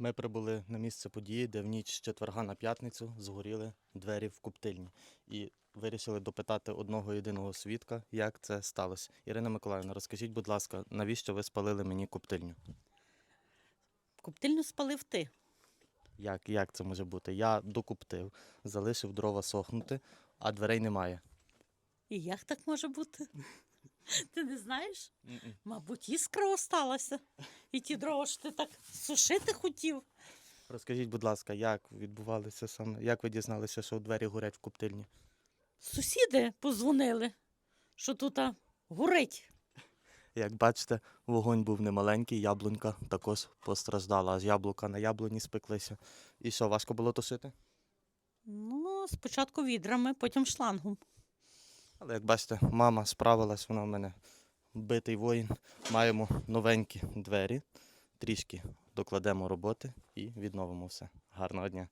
Ми прибули на місце події, де в ніч з четверга на п'ятницю згоріли двері в куптильні. І вирішили допитати одного єдиного свідка, як це сталося. Ірина Миколаївна, розкажіть, будь ласка, навіщо ви спалили мені куптильню? Коптильню спалив ти. Як, як це може бути? Я докуптив, залишив дрова сохнути, а дверей немає. І як так може бути? Ти не знаєш? Мабуть, іскра осталася. І ті дрова що ти так сушити хотів. Розкажіть, будь ласка, як відбувалося саме, як ви дізналися, що двері горять в куптильні? Сусіди позвонили, що тут а, горить. Як бачите, вогонь був немаленький, яблунька також постраждала, аж яблука на яблуні спеклися. І що, важко було тушити? Ну, спочатку відрами, потім шлангом. Але як бачите, мама справилась, вона в мене битий воїн. Маємо новенькі двері, трішки докладемо роботи і відновимо все. Гарного дня.